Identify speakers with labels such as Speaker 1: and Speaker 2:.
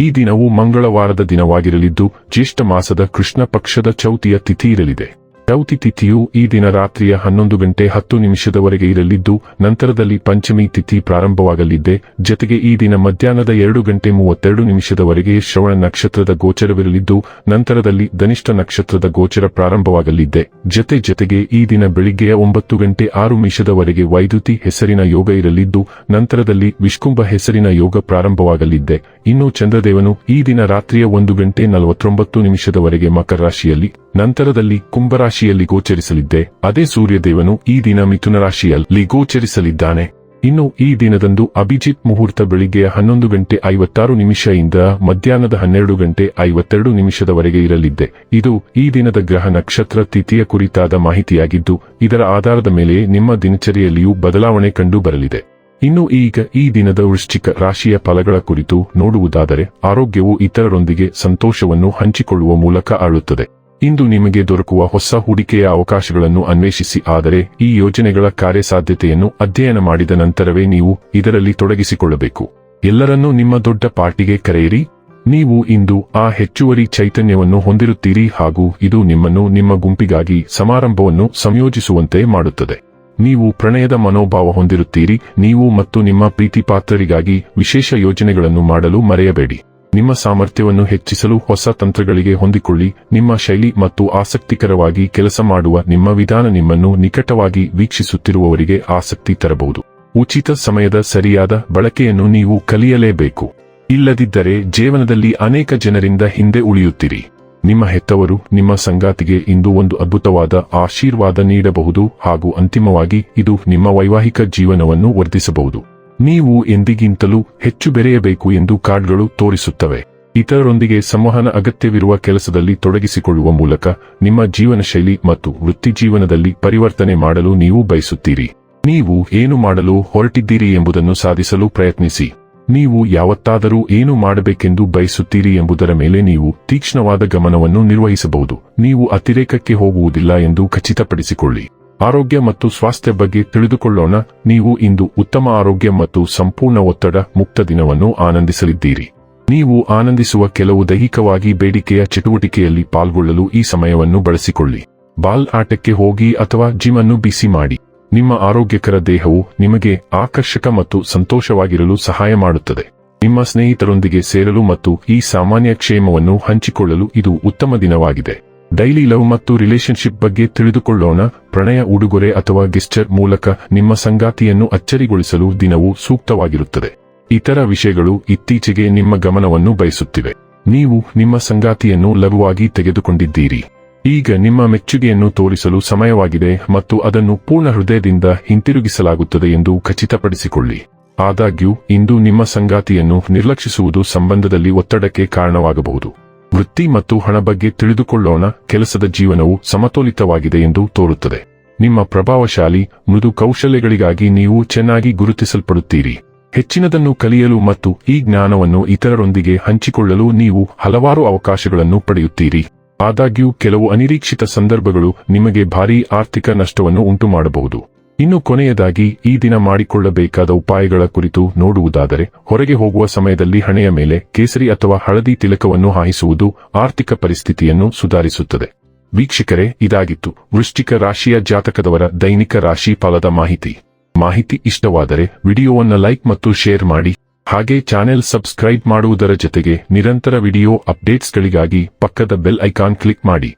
Speaker 1: ಈ ದಿನವು ಮಂಗಳವಾರದ ದಿನವಾಗಿರಲಿದ್ದು ಜ್ಯೇಷ್ಠ ಮಾಸದ ಕೃಷ್ಣ ಪಕ್ಷದ ಚೌತಿಯ ತಿಥಿ ಇರಲಿದೆ. ಚೌತಿ ತಿಥಿಯು ಈ ದಿನ ರಾತ್ರಿಯ ಹನ್ನೊಂದು ಗಂಟೆ ಹತ್ತು ನಿಮಿಷದವರೆಗೆ ಇರಲಿದ್ದು, ನಂತರದಲ್ಲಿ ಪಂಚಮಿ ತಿಥಿ ಪ್ರಾರಂಭವಾಗಲಿದ್ದೆ ಜತೆಗೆ ಈ ದಿನ ಮಧ್ಯಾಹ್ನದ ಎರಡು ಗಂಟೆ ಮೂವತ್ತೆರಡು ನಿಮಿಷದವರೆಗೆ ಶ್ರವಣ ನಕ್ಷತ್ರದ ಗೋಚರವಿರಲಿದ್ದು, ನಂತರದಲ್ಲಿ ಧನಿಷ್ಠ ನಕ್ಷತ್ರದ ಗೋಚರ ಪ್ರಾರಂಭವಾಗಲಿದ್ದೆ ಜತೆ ಜತೆಗೆ ಈ ದಿನ ಬೆಳಿಗ್ಗೆಯ ಒಂಬತ್ತು ಗಂಟೆ ಆರು ನಿಮಿಷದವರೆಗೆ ವೈದ್ಯುತಿ ಹೆಸರಿನ ಯೋಗ ಇರಲಿದ್ದು, ನಂತರದಲ್ಲಿ ವಿಷ್ಕುಂಭ ಹೆಸರಿನ ಯೋಗ ಪ್ರಾರಂಭವಾಗಲಿದ್ದೆ ಇನ್ನು ಚಂದ್ರದೇವನು ಈ ದಿನ ರಾತ್ರಿಯ ಒಂದು ಗಂಟೆ ನಲವತ್ತೊಂಬತ್ತು ನಿಮಿಷದವರೆಗೆ ಮಕರ ರಾಶಿಯಲ್ಲಿ ನಂತರದಲ್ಲಿ ಕುಂಭರಾಶಿಯಲ್ಲಿ ಗೋಚರಿಸಲಿದ್ದೆ. ಅದೇ ಸೂರ್ಯದೇವನು ಈ ದಿನ ಮಿಥುನ ರಾಶಿಯಲ್ಲಿ ಗೋಚರಿಸಲಿದ್ದಾನೆ. ಇನ್ನು ಈ ದಿನದಂದು ಅಭಿಜಿತ್ ಮುಹೂರ್ತ ಬೆಳಿಗ್ಗೆಯ ಹನ್ನೊಂದು ಗಂಟೆ ಐವತ್ತಾರು ನಿಮಿಷದಿಂದ ಮಧ್ಯಾಹ್ನದ ಹನ್ನೆರಡು ಗಂಟೆ ಐವತ್ತೆರಡು ನಿಮಿಷದವರೆಗೆ ಇರಲಿದ್ದೆ. ಇದು ಈ ದಿನದ ಗ್ರಹ ನಕ್ಷತ್ರ ತಿಥಿಯ ಕುರಿತಾದ ಮಾಹಿತಿಯಾಗಿದ್ದು, ಇದರ ಆಧಾರದ ಮೇಲೆ ನಿಮ್ಮ ದಿನಚರಿಯಲ್ಲಿಯೂ ಬದಲಾವಣೆ ಕಂಡು ಬರಲಿದೆ. ಇನ್ನು ಈಗ ಈ ದಿನದ ವೃಶ್ಚಿಕ ರಾಶಿಯ ಫಲಗಳ ಕುರಿತು ನೋಡುವುದಾದರೆ, ಆರೋಗ್ಯವು ಇತರರೊಂದಿಗೆ ಸಂತೋಷವನ್ನು ಹಂಚಿಕೊಳ್ಳುವ ಮೂಲಕ ಆಳುತ್ತದೆ ಇಂದು ನಿಮಗೆ ದೊರಕುವ ಹೊಸ ಹೂಡಿಕೆಯ ಅವಕಾಶಗಳನ್ನು ಅನ್ವೇಷಿಸಿ, ಆದರೆ ಈ ಯೋಜನೆಗಳ ಕಾರ್ಯಸಾಧ್ಯತೆಯನ್ನು ಅಧ್ಯಯನ ಮಾಡಿದ ನಂತರವೇ ನೀವು ಇದರಲ್ಲಿ ತೊಡಗಿಸಿಕೊಳ್ಳಬೇಕು. ಎಲ್ಲರನ್ನೂ ನಿಮ್ಮ ದೊಡ್ಡ ಪಾರ್ಟಿಗೆ ಕರೆಯಿರಿ. ನೀವು ಇಂದು ಆ ಹೆಚ್ಚುವರಿ ಚೈತನ್ಯವನ್ನು ಹೊಂದಿರುತ್ತೀರಿ ಹಾಗೂ ಇದು ನಿಮ್ಮನ್ನು ನಿಮ್ಮ ಗುಂಪಿಗಾಗಿ ಸಮಾರಂಭವನ್ನು ಸಂಯೋಜಿಸುವಂತೆ ಮಾಡುತ್ತದೆ. ನೀವು ಪ್ರಣಯದ ಮನೋಭಾವ ಹೊಂದಿರುತ್ತೀರಿ. ನೀವು ಮತ್ತು ನಿಮ್ಮ ಪ್ರೀತಿಪಾತ್ರರಿಗಾಗಿ ವಿಶೇಷ ಯೋಜನೆಗಳನ್ನು ಮಾಡಲು ಮರೆಯಬೇಡಿ. ನಿಮ್ಮ ಸಾಮರ್ಥ್ಯವನ್ನು ಹೆಚ್ಚಿಸಲು ಹೊಸ ತಂತ್ರಗಳಿಗೆ ಹೊಂದಿಕೊಳ್ಳಿ. ನಿಮ್ಮ ಶೈಲಿ ಮತ್ತು ಆಸಕ್ತಿಕರವಾಗಿ ಕೆಲಸ ಮಾಡುವ ನಿಮ್ಮ ವಿಧಾನ ನಿಮ್ಮನ್ನು ನಿಕಟವಾಗಿ ವೀಕ್ಷಿಸುತ್ತಿರುವವರಿಗೆ ಆಸಕ್ತಿ ತರಬಹುದು. ಉಚಿತ ಸಮಯದ ಸರಿಯಾದ ಬಳಕೆಯನ್ನು ನೀವು ಕಲಿಯಲೇಬೇಕು. ಇಲ್ಲದಿದ್ದರೆ ಜೀವನದಲ್ಲಿ ಅನೇಕ ಜನರಿಂದ ಹಿಂದೆ ಉಳಿಯುತ್ತೀರಿ. ನಿಮ್ಮ ಹೆತ್ತವರು ನಿಮ್ಮ ಸಂಗಾತಿಗೆ ಇಂದು ಒಂದು ಅದ್ಭುತವಾದ ಆಶೀರ್ವಾದ ನೀಡಬಹುದು ಹಾಗೂ ಅಂತಿಮವಾಗಿ ಇದು ನಿಮ್ಮ ವೈವಾಹಿಕ ಜೀವನವನ್ನು ವರ್ಧಿಸಬಹುದು. ನೀವು ಎಂದಿಗಿಂತಲೂ ಹೆಚ್ಚು ಬೆರೆಯಬೇಕು ಎಂದು ಕಾರ್ಡ್ಗಳು ತೋರಿಸುತ್ತವೆ. ಇತರರೊಂದಿಗೆ ಸಂವಹನ ಅಗತ್ಯವಿರುವ ಕೆಲಸದಲ್ಲಿ ತೊಡಗಿಸಿಕೊಳ್ಳುವ ಮೂಲಕ ನಿಮ್ಮ ಜೀವನ ಶೈಲಿ ಮತ್ತು ವೃತ್ತಿಜೀವನದಲ್ಲಿ ಪರಿವರ್ತನೆ ಮಾಡಲು ನೀವು ಬಯಸುತ್ತೀರಿ. ನೀವು ಏನು ಮಾಡಲು ಹೊರಟಿದ್ದೀರಿ ಎಂಬುದನ್ನು ಸಾಧಿಸಲು ಪ್ರಯತ್ನಿಸಿ. ನೀವು ಯಾವತ್ತಾದರೂ ಏನು ಮಾಡಬೇಕೆಂದು ಬಯಸುತ್ತೀರಿ ಎಂಬುದರ ಮೇಲೆ ನೀವು ತೀಕ್ಷ್ಣವಾದ ಗಮನವನ್ನು ನಿರ್ವಹಿಸಬಹುದು. ನೀವು ಅತಿರೇಕಕ್ಕೆ ಹೋಗುವುದಿಲ್ಲ ಎಂದು ಖಚಿತಪಡಿಸಿಕೊಳ್ಳಿ. ಆರೋಗ್ಯ ಮತ್ತು ಸ್ವಾಸ್ಥ್ಯ ಬಗ್ಗೆ ತಿಳಿದುಕೊಳ್ಳೋಣ. ನೀವು ಇಂದು ಉತ್ತಮ ಆರೋಗ್ಯ ಮತ್ತು ಸಂಪೂರ್ಣ ಒತ್ತಡ ಮುಕ್ತ ದಿನವನ್ನು ಆನಂದಿಸಲಿದ್ದೀರಿ. ನೀವು ಆನಂದಿಸುವ ಕೆಲವು ದೈಹಿಕವಾಗಿ ಬೇಡಿಕೆಯ ಚಟುವಟಿಕೆಯಲ್ಲಿ ಪಾಲ್ಗೊಳ್ಳಲು ಈ ಸಮಯವನ್ನು ಬಳಸಿಕೊಳ್ಳಿ. ಬಾಲ್ ಆಟಕ್ಕೆ ಹೋಗಿ ಅಥವಾ ಜಿಮ್ ಅನ್ನು ಬಿಸಿ ಮಾಡಿ. ನಿಮ್ಮ ಆರೋಗ್ಯಕರ ದೇಹವು ನಿಮಗೆ ಆಕರ್ಷಕ ಮತ್ತು ಸಂತೋಷವಾಗಿರಲು ಸಹಾಯ ಮಾಡುತ್ತದೆ. ನಿಮ್ಮ ಸ್ನೇಹಿತರೊಂದಿಗೆ ಸೇರಲು ಮತ್ತು ಈ ಸಾಮಾನ್ಯ ಕ್ಷೇಮವನ್ನು ಹಂಚಿಕೊಳ್ಳಲು ಇದು ಉತ್ತಮ ದಿನವಾಗಿದೆ. ಡೈಲಿ ಲವ್ ಮತ್ತು ರಿಲೇಶನ್ಶಿಪ್ ಬಗ್ಗೆ ತಿಳಿದುಕೊಳ್ಳೋಣ. ಪ್ರಣಯ ಉಡುಗೊರೆ ಅಥವಾ ಗೆಸ್ಚರ್ ಮೂಲಕ ನಿಮ್ಮ ಸಂಗಾತಿಯನ್ನು ಅಚ್ಚರಿಗೊಳಿಸಲು ದಿನವು ಸೂಕ್ತವಾಗಿರುತ್ತದೆ. ಇತರ ವಿಷಯಗಳು ಇತ್ತೀಚೆಗೆ ನಿಮ್ಮ ಗಮನವನ್ನು ಬಯಸುತ್ತಿವೆ. ನೀವು ನಿಮ್ಮ ಸಂಗಾತಿಯನ್ನು ಲಘುವಾಗಿ ತೆಗೆದುಕೊಂಡಿದ್ದೀರಿ. ಈಗ ನಿಮ್ಮ ಮೆಚ್ಚುಗೆಯನ್ನು ತೋರಿಸಲು ಸಮಯವಾಗಿದೆ ಮತ್ತು ಅದನ್ನು ಪೂರ್ಣ ಹೃದಯದಿಂದ ಹಿಂತಿರುಗಿಸಲಾಗುತ್ತದೆ ಎಂದು ಖಚಿತಪಡಿಸಿಕೊಳ್ಳಿ. ಆದಾಗ್ಯೂ, ಇಂದು ನಿಮ್ಮ ಸಂಗಾತಿಯನ್ನು ನಿರ್ಲಕ್ಷಿಸುವುದು ಸಂಬಂಧದಲ್ಲಿ ಒತ್ತಡಕ್ಕೆ ಕಾರಣವಾಗಬಹುದು. ವೃತ್ತಿ ಮತ್ತು ಹಣ ಬಗ್ಗೆ ತಿಳಿದುಕೊಳ್ಳೋಣ. ಕೆಲಸದ ಜೀವನವು ಸಮತೋಲಿತವಾಗಿದೆ ಎಂದು ತೋರುತ್ತದೆ. ನಿಮ್ಮ ಪ್ರಭಾವಶಾಲಿ ಮೃದು ಕೌಶಲ್ಯಗಳಿಗಾಗಿ ನೀವು ಚೆನ್ನಾಗಿ ಗುರುತಿಸಲ್ಪಡುತ್ತೀರಿ. ಹೆಚ್ಚಿನದನ್ನು ಕಲಿಯಲು ಮತ್ತು ಈ ಜ್ಞಾನವನ್ನು ಇತರರೊಂದಿಗೆ ಹಂಚಿಕೊಳ್ಳಲು ನೀವು ಹಲವಾರು ಅವಕಾಶಗಳನ್ನು ಪಡೆಯುತ್ತೀರಿ. ಆದಾಗ್ಯೂ, ಕೆಲವು ಅನಿರೀಕ್ಷಿತ ಸಂದರ್ಭಗಳು ನಿಮಗೆ ಭಾರೀ ಆರ್ಥಿಕ ನಷ್ಟವನ್ನು ಉಂಟುಮಾಡಬಹುದು. ಇನ್ನು ಕೊನೆಯದಾಗಿ ಈ ದಿನ ಮಾಡಿಕೊಳ್ಳಬೇಕಾದ ಉಪಾಯಗಳ ಕುರಿತು ನೋಡುವುದಾದರೆ, ಹೊರಗೆ ಹೋಗುವ ಸಮಯದಲ್ಲಿ ಹಣೆಯ ಮೇಲೆ ಕೇಸರಿ ಅಥವಾ ಹಳದಿ ತಿಲಕವನ್ನು ಹಾಯಿಸುವುದು ಆರ್ಥಿಕ ಪರಿಸ್ಥಿತಿಯನ್ನು ಸುಧಾರಿಸುತ್ತದೆ. ವೀಕ್ಷಕರೇ, ಇದಾಗಿತ್ತು ವೃಶ್ಚಿಕ ರಾಶಿಯ ಜಾತಕದವರ ದೈನಿಕ ರಾಶಿ ಫಲದ ಮಾಹಿತಿ. ಮಾಹಿತಿ ಇಷ್ಟವಾದರೆ ವಿಡಿಯೋವನ್ನು ಲೈಕ್ ಮತ್ತು ಶೇರ್ ಮಾಡಿ, ಹಾಗೆ ಚಾನೆಲ್ ಸಬ್ಸ್ಕ್ರೈಬ್ ಮಾಡುವುದರ ಜೊತೆಗೆ ನಿರಂತರ ವಿಡಿಯೋ ಅಪ್ಡೇಟ್ಸ್ಗಳಿಗಾಗಿ ಪಕ್ಕದ ಬೆಲ್ ಐಕಾನ್ ಕ್ಲಿಕ್ ಮಾಡಿ.